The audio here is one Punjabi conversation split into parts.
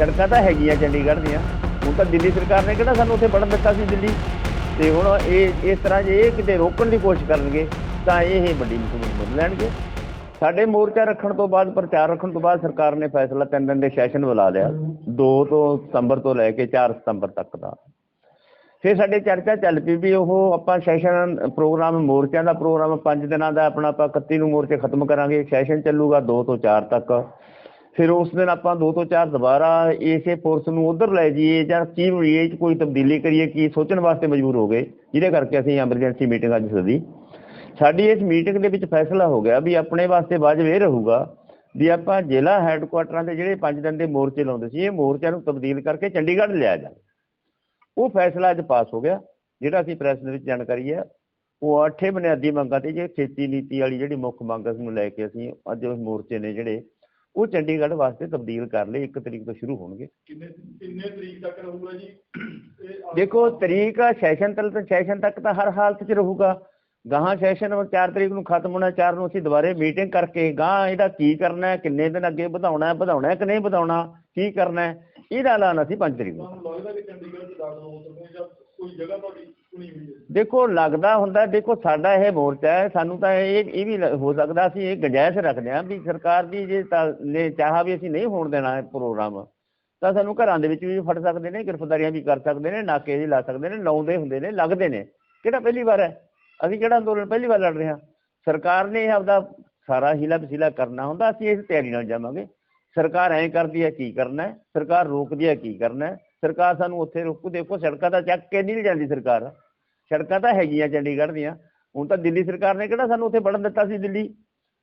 ਸੜਕਾਂ ਤਾਂ ਹੈਗੀਆਂ ਚੰਡੀਗੜ੍ਹ ਦੀਆਂ। ਹੁਣ ਤਾਂ ਦਿੱਲੀ ਸਰਕਾਰ ਨੇ ਕਿਹੜਾ ਸਾਨੂੰ ਉੱਥੇ ਵੜਨ ਦਿੱਤਾ ਸੀ ਦਿੱਲੀ? ਤੇ ਹੁਣ ਇਹ, ਇਸ ਤਰ੍ਹਾਂ ਜੇ ਇਹ ਕਿਤੇ ਰੋਕਣ ਦੀ ਕੋਸ਼ਿਸ਼ ਕਰਨਗੇ, ਤਾਂ ਇਹ ਵੱਡੀ ਮੁਸੀਬਤ ਬਣ ਲੈਣਗੇ। ਸਾਡੇ ਮੋਰਚਾ ਰੱਖਣ ਤੋਂ ਬਾਅਦ, ਪ੍ਰਚਾਰ ਰੱਖਣ ਤੋਂ ਬਾਅਦ ਸਰਕਾਰ ਨੇ ਫੈਸਲਾ ਤਿੰਨ ਦਿਨ ਦੇ ਸੈਸ਼ਨ ਬੁਲਾ ਲਿਆ। 2 ਤੋਂ ਸਤੰਬਰ ਤੋਂ ਲੈ ਕੇ 4 ਸਤੰਬਰ ਤੱਕ ਦਾ। ਫਿਰ ਸਾਡੇ ਚਰਚਾ ਚੱਲ ਪਈ ਵੀ ਉਹ ਆਪਾਂ ਸੈਸ਼ਨ, ਪ੍ਰੋਗਰਾਮ ਮੋਰਚਿਆਂ ਦਾ ਪ੍ਰੋਗਰਾਮ 5 ਦਿਨਾਂ ਦਾ ਆਪਣਾ ਆਪਾਂ 31 ਨੂੰ ਮੋਰਚੇ ਖਤਮ ਕਰਾਂਗੇ। ਸੈਸ਼ਨ ਚੱਲੂਗਾ 2 ਤੋਂ 4 ਤੱਕ। ਫਿਰ ਉਸ ਦਿਨ ਆਪਾਂ ਦੋ ਤੋਂ ਚਾਰ ਦੁਬਾਰਾ ਇਸੇ ਫੋਰਸ ਨੂੰ ਉਧਰ ਲੈ ਜਾਈਏ ਜਾਂ ਕੀ ਹੋਈਏ ਕੋਈ ਤਬਦੀਲੀ ਕਰੀਏ ਕੀ ਸੋਚਣ ਵਾਸਤੇ ਮਜਬੂਰ ਹੋ ਗਏ, ਜਿਹਦੇ ਕਰਕੇ ਅਸੀਂ ਐਮਰਜੈਂਸੀ ਮੀਟਿੰਗ ਅੱਜ ਸਦੀ। ਸਾਡੀ ਇਸ ਮੀਟਿੰਗ ਦੇ ਵਿੱਚ ਫੈਸਲਾ ਹੋ ਗਿਆ ਵੀ ਆਪਣੇ ਵਾਸਤੇ ਵਾਜਬ ਇਹ ਰਹੂਗਾ ਵੀ ਆਪਾਂ ਜ਼ਿਲ੍ਹਾ ਹੈੱਡਕੁਆਟਰਾਂ ਦੇ ਜਿਹੜੇ 5 ਦਿਨ ਦੇ ਮੋਰਚੇ ਲਾਉਂਦੇ ਸੀ, ਇਹ ਮੋਰਚਿਆਂ ਨੂੰ ਤਬਦੀਲ ਕਰਕੇ ਚੰਡੀਗੜ੍ਹ ਲਿਆ ਜਾਵੇ। ਉਹ ਫੈਸਲਾ ਅੱਜ ਪਾਸ ਹੋ ਗਿਆ, ਜਿਹੜਾ ਅਸੀਂ ਪ੍ਰੈਸ ਦੇ ਵਿੱਚ ਜਾਣਕਾਰੀ ਹੈ, ਉਹ ਅੱਠੇ ਬੁਨਿਆਦੀ ਮੰਗਾਂ ਤੇ, ਜੇ ਖੇਤੀ ਨੀਤੀ ਵਾਲੀ ਜਿਹੜੀ ਮੁੱਖ ਮੰਗ ਇਸ ਨੂੰ ਲੈ ਕੇ ਅਸੀਂ ਅੱਜ ਉਹ ਮੋਰਚੇ ਨੇ ਜਿਹੜੇ ਉਹ ਚੰਡੀਗੜ੍ਹ ਵਾਸਤੇ ਤਬਦੀਲ ਕਰ ਲਏ 1 ਤਰੀਕ ਤੋਂ ਸ਼ੁਰੂ ਹੋਣਗੇ। ਕਿੰਨੇ ਕਿੰਨੇ ਤਰੀਕ ਤੱਕ ਰਹੂਗਾ ਜੀ? ਦੇਖੋ ਤਰੀਕ ਸੈਸ਼ਨ ਤੱਕ ਤਾਂ ਸੈਸ਼ਨ ਤੱਕ ਤਾਂ ਹਰ ਹਾਲਤ 'ਚ ਰਹੂਗਾ। ਗਾਹਾਂ ਸੈਸ਼ਨ 4 ਤਰੀਕ ਨੂੰ ਖਤਮ ਹੋਣਾ 4 ਨੂੰ ਅਸੀਂ ਦੁਬਾਰੇ ਮੀਟਿੰਗ ਕਰਕੇ ਗਾਹਾਂ ਇਹਦਾ ਕੀ ਕਰਨਾ ਹੈ ਕਿੰਨੇ ਦਿਨ ਅੱਗੇ ਵਧਾਉਣਾ ਹੈ ਵਧਾਉਣਾ ਕਿ ਨਹੀਂ ਵਧਾਉਣਾ ਕੀ ਕਰਨਾ ਹੈ ਇਹਦਾ ਐਲਾਨ ਅਸੀਂ 5 ਤਰੀਕ ਨੂੰ ਲੱਗਦਾ ਕਿ ਚੰਡੀਗੜ੍ਹ ਚ ਦਾਖਲ ਹੋ ਸਕਦੇ ਜਾਂ ਕੋਈ ਜਗ੍ਹਾ ਤੁਹਾਡੀ ਦੇਖੋ, ਲੱਗਦਾ ਹੁੰਦਾ, ਦੇਖੋ, ਸਾਡਾ ਇਹ ਮੋਰਚਾ ਹੈ, ਸਾਨੂੰ ਤਾਂ ਇਹ ਇਹ ਵੀ ਲ- ਹੋ ਸਕਦਾ ਅਸੀਂ ਇਹ ਗੁੰਜਾਇਸ਼ ਰੱਖਦੇ ਹਾਂ ਵੀ ਸਰਕਾਰ ਦੀ ਜੇ ਤਾਂ ਨੇ ਚਾਹਾ ਵੀ ਅਸੀਂ ਨਹੀਂ ਹੋਣ ਦੇਣਾ ਇਹ ਪ੍ਰੋਗਰਾਮ, ਤਾਂ ਸਾਨੂੰ ਘਰਾਂ ਦੇ ਵਿੱਚ ਵੀ ਫੜ ਸਕਦੇ ਨੇ, ਗ੍ਰਿਫਤਾਰੀਆਂ ਵੀ ਕਰ ਸਕਦੇ ਨੇ, ਨਾਕੇ ਵੀ ਲਾ ਸਕਦੇ ਨੇ, ਲਾਉਂਦੇ ਹੁੰਦੇ ਨੇ, ਲੱਗਦੇ ਨੇ। ਕਿਹੜਾ ਪਹਿਲੀ ਵਾਰ ਹੈ? ਅਸੀਂ ਕਿਹੜਾ ਅੰਦੋਲਨ ਪਹਿਲੀ ਵਾਰ ਲੜ ਰਹੇ ਹਾਂ? ਸਰਕਾਰ ਨੇ ਇਹ ਆਪਦਾ ਸਾਰਾ ਹੀਲਾ ਵਸੀਲਾ ਕਰਨਾ ਹੁੰਦਾ, ਅਸੀਂ ਇਸ ਤਿਆਰੀ ਨਾਲ ਜਾਵਾਂਗੇ। ਸਰਕਾਰ ਐਂ ਕਰਦੀ ਹੈ, ਕੀ ਕਰਨਾ ਸਰਕਾਰ ਰੋਕਦੀ ਹੈ, ਕੀ ਕਰਨਾ ਸਰਕਾਰ ਸਾਨੂੰ ਉੱਥੇ ਰੋਕੂ, ਦੇਖੋ ਸੜਕਾਂ ਤਾਂ ਚੱਕ ਕੇ ਨਹੀਂ ਜਾਂਦੀ ਸਰਕਾਰ। ਸੜਕਾਂ ਤਾਂ ਹੈਗੀਆਂ ਚੰਡੀਗੜ੍ਹ ਦੀਆਂ। ਹੁਣ ਤਾਂ ਦਿੱਲੀ ਸਰਕਾਰ ਨੇ ਕਿਹੜਾ ਸਾਨੂੰ ਉੱਥੇ ਵੜਨ ਦਿੱਤਾ ਸੀ ਦਿੱਲੀ?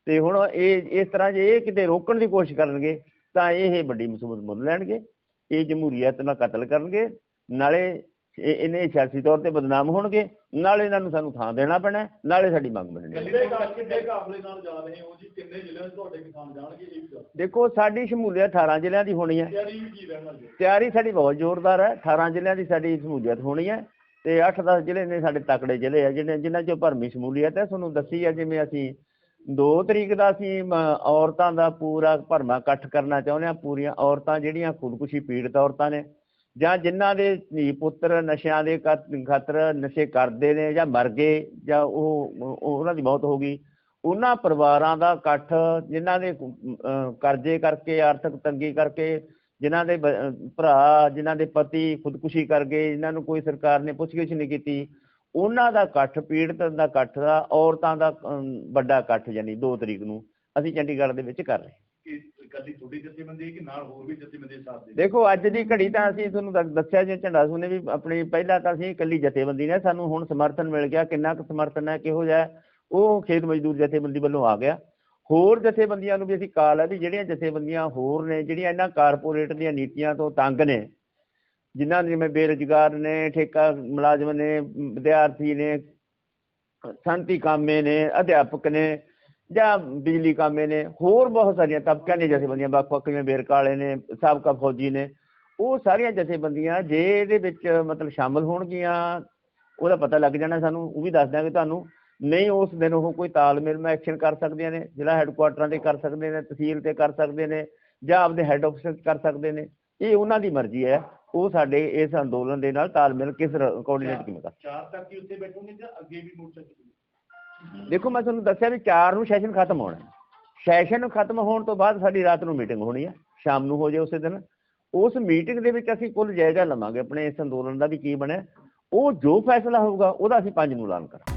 ਤੇ ਹੁਣ ਇਹ, ਇਸ ਤਰ੍ਹਾਂ ਜੇ ਇਹ ਕਿਤੇ ਰੋਕਣ ਦੀ ਕੋਸ਼ਿਸ਼ ਕਰਨਗੇ, ਤਾਂ ਇਹ ਵੱਡੀ ਮੁਸੀਬਤ ਬਣ ਲੈਣਗੇ। ਇਹ ਜਮਹੂਰੀਅਤ ਨਾਲ ਕਤਲ ਕਰਨਗੇ। ਨਾਲੇ ਇਹਨੇ ਸਿਆਸੀ ਤੌਰ ਤੇ ਬਦਨਾਮ ਹੋਣਗੇ ਨਾਲੇ ਇਹਨਾਂ ਨੂੰ ਸਾਨੂੰ ਥਾਂ ਦੇਣਾ ਪੈਣਾ ਨਾਲੇ ਸਾਡੀ ਮੰਗ ਦੱਸੋ। ਦੇਖੋ ਸਾਡੀ ਸ਼ਮੂਲੀਅਤ 18 ਜ਼ਿਲ੍ਹਿਆਂ ਦੀ ਹੋਣੀ ਹੈ। ਤਿਆਰੀ ਸਾਡੀ ਬਹੁਤ ਜ਼ੋਰਦਾਰ ਹੈ। 18 ਜ਼ਿਲ੍ਹਿਆਂ ਦੀ ਸਾਡੀ ਸ਼ਮੂਲੀਅਤ ਹੋਣੀ ਹੈ ਤੇ 8-10 ਜ਼ਿਲ੍ਹੇ ਨੇ ਸਾਡੇ ਤਕੜੇ ਜ਼ਿਲ੍ਹੇ ਆ ਜਿਹੜੇ ਜਿਨ੍ਹਾਂ 'ਚੋਂ ਭਰਮੀ ਸ਼ਮੂਲੀਅਤ ਹੈ। ਤੁਹਾਨੂੰ ਦੱਸੀ ਹੈ ਜਿਵੇਂ ਅਸੀਂ 2 ਤਰੀਕ ਦਾ ਅਸੀਂ ਔਰਤਾਂ ਦਾ ਪੂਰਾ ਭਰਮਾ ਇਕੱਠ ਕਰਨਾ ਚਾਹੁੰਦੇ ਹਾਂ। ਪੂਰੀਆਂ ਔਰਤਾਂ ਜਿਹੜੀਆਂ ਖੁਦਕੁਸ਼ੀ ਪੀੜਤ ਔਰਤਾਂ ਨੇ ਜਾਂ ਜਿਨ੍ਹਾਂ ਦੇ ਧੀ ਪੁੱਤਰ ਨਸ਼ਿਆਂ ਦੇ ਕਤ- ਖਾਤਰ ਨਸ਼ੇ ਕਰਦੇ ਨੇ ਜਾਂ ਮਰ ਗਏ ਜਾਂ ਉਹ ਉਹਨਾਂ ਦੀ ਮੌਤ ਹੋ ਗਈ, ਉਹਨਾਂ ਪਰਿਵਾਰਾਂ ਦਾ ਇਕੱਠ ਜਿਨ੍ਹਾਂ ਦੇ ਕਰਜ਼ੇ ਕਰਕੇ, ਆਰਥਿਕ ਤੰਗੀ ਕਰਕੇ, ਜਿਨ੍ਹਾਂ ਦੇ ਭਰਾ, ਜਿਨ੍ਹਾਂ ਦੇ ਪਤੀ ਖੁਦਕੁਸ਼ੀ ਕਰ ਗਏ, ਜਿਨ੍ਹਾਂ ਨੂੰ ਕੋਈ ਸਰਕਾਰ ਨੇ ਪੁੱਛਗਿੱਛ ਨਹੀਂ ਕੀਤੀ, ਉਹਨਾਂ ਦਾ ਇਕੱਠ, ਪੀੜਤ ਦਾ ਇਕੱਠ ਦਾ, ਔਰਤਾਂ ਦਾ ਵੱਡਾ ਇਕੱਠ ਯਾਨੀ 2 ਤਰੀਕ ਨੂੰ ਅਸੀਂ ਚੰਡੀਗੜ੍ਹ ਦੇ ਵਿੱਚ ਕਰ ਰਹੇ ਹਾਂ। ਤੁਹਾਡੀ ਜਥੇਬੰਦੀ ਕਿ ਨਾਲ ਹੋਰ ਵੀ ਜਥੇਬੰਦੀ ਸਾਥ ਦੇ ਦੇਖੋ ਅੱਜ ਦੀ ਘੜੀ ਤਾਂ ਅਸੀਂ ਤੁਹਾਨੂੰ ਦ- ਦੱਸਿਆ ਜੇ ਝੰਡਾ ਸੁਨੇ ਵੀ ਆਪਣੀ ਪਹਿਲਾਂ ਤਾਂ ਅਸੀਂ ਇਕੱਲੀ ਜਥੇਬੰਦੀ ਨੇ ਸਾਨੂੰ ਹੁਣ ਸਮਰਥਨ ਮਿਲ ਗਿਆ ਕਿੰਨਾ ਕੁ ਸਮਰਥਨ ਹੈ ਕਿਹੋ ਜਿਹਾ ਹੈ, ਉਹ ਖੇਤ ਮਜ਼ਦੂਰ ਜਥੇਬੰਦੀ ਵੱਲੋਂ ਆ ਗਿਆ ਹੋਰ ਜਥੇਬੰਦੀਆਂ ਨੂੰ ਵੀ ਅਸੀਂ ਕਾਲ ਹੈ ਵੀ ਜਿਹੜੀਆਂ ਜਥੇਬੰਦੀਆਂ ਹੋਰ ਨੇ ਜਿਹੜੀਆਂ ਇਹਨਾਂ ਕਾਰਪੋਰੇਟ ਦੀਆਂ ਨੀਤੀਆਂ ਤੋਂ ਤੰਗ ਨੇ ਜਿਨ੍ਹਾਂ ਦੇ ਜਿਵੇਂ ਬੇਰੁਜ਼ਗਾਰ ਨੇ ਠੇਕਾ ਮੁਲਾਜ਼ਮ ਨੇ ਵਿਦਿਆਰਥੀ ਨੇ ਸੰਤੀ ਕਾਮੇ ਨੇ ਅਧਿਆਪਕ ਨੇ ਜਾਂ ਬਿਜਲੀ ਕਾਮੇ ਨੇ ਹੋਰ ਬਹੁਤ ਸਾਰੀਆਂ ਤਬਕਿਆਂ ਦੀਆਂ ਜਥੇਬੰਦੀਆਂ ਵੱਖ ਵੱਖ ਜਿਵੇਂ ਬੇਰਕ ਵਾਲੇ ਨੇ ਸਾਬਕਾ ਫੌਜੀ ਨੇ ਉਹ ਸਾਰੀਆਂ ਜਥੇਬੰਦੀਆਂ ਜੇ ਇਹਦੇ ਵਿੱਚ ਮਤਲਬ ਸ਼ਾਮਲ ਹੋਣਗੀਆਂ ਉਹਦਾ ਪਤਾ ਲੱਗ ਜਾਣਾ ਸਾਨੂੰ ਉਹ ਵੀ ਦੱਸ ਦਿਆਂਗੇ ਤੁਹਾਨੂੰ। ਨਹੀਂ ਉਸ ਦਿਨ ਉਹ ਕੋਈ ਤਾਲਮੇਲ ਮੈਂ ਐਕਸ਼ਨ ਕਰ ਸਕਦੀਆਂ ਨੇ ਜ਼ਿਲ੍ਹਾ ਹੈੱਡਕੁਆਟਰਾਂ ਤੇ ਕਰ ਸਕਦੇ ਨੇ ਤਹਿਸੀਲ ਤੇ ਕਰ ਸਕਦੇ ਨੇ ਜਾਂ ਆਪਦੇ ਹੈੱਡ ਆਫਿਸ ਤੇ ਕਰ ਸਕਦੇ ਨੇ ਇਹ ਉਹਨਾਂ ਦੀ ਮਰਜ਼ੀ ਹੈ। ਉਹ ਸਾਡੇ ਇਸ ਅੰਦੋਲਨ ਦੇ ਨਾਲ ਤਾਲਮੇਲ ਕਿਸ ਕੋਆਰਡੀਨੇਟ ਕਿਵੇਂ ਕਰ ਚਾਰ ਤੱਕ ਹੀ ਉੱਥੇ ਬੈਠੋਗੇ ਜਾਂ ਅੱਗੇ ਵੀ ਮੋਰਚਾ ਚੱਲੂਗਾ ਦੇਖੋ ਮੈਂ ਤੁਹਾਨੂੰ ਦੱਸਿਆ ਵੀ 4 ਨੂੰ ਸੈਸ਼ਨ ਖਤਮ ਹੋਣਾ ਸੈਸ਼ਨ ਖਤਮ ਹੋਣ ਤੋਂ ਬਾਅਦ ਸਾਡੀ ਰਾਤ ਨੂੰ ਮੀਟਿੰਗ ਹੋਣੀ ਹੈ। ਸ਼ਾਮ ਨੂੰ ਹੋ ਜਾਏ ਉਸੇ ਦਿਨ। ਉਸ ਮੀਟਿੰਗ ਦੇ ਵਿੱਚ ਅਸੀਂ ਕੁੱਲ ਜਾਇਜ਼ਾ ਲਵਾਂਗੇ। ਆਪਣੇ ਇਸ ਅੰਦੋਲਨ ਦਾ ਵੀ ਕੀ ਬਣਿਆ। ਉਹ ਜੋ ਫੈਸਲਾ ਹੋਊਗਾ, ਉਹਦਾ ਅਸੀਂ ਪੰਜ ਨੂੰ ਐਲਾਨ ਕਰਾਂਗੇ।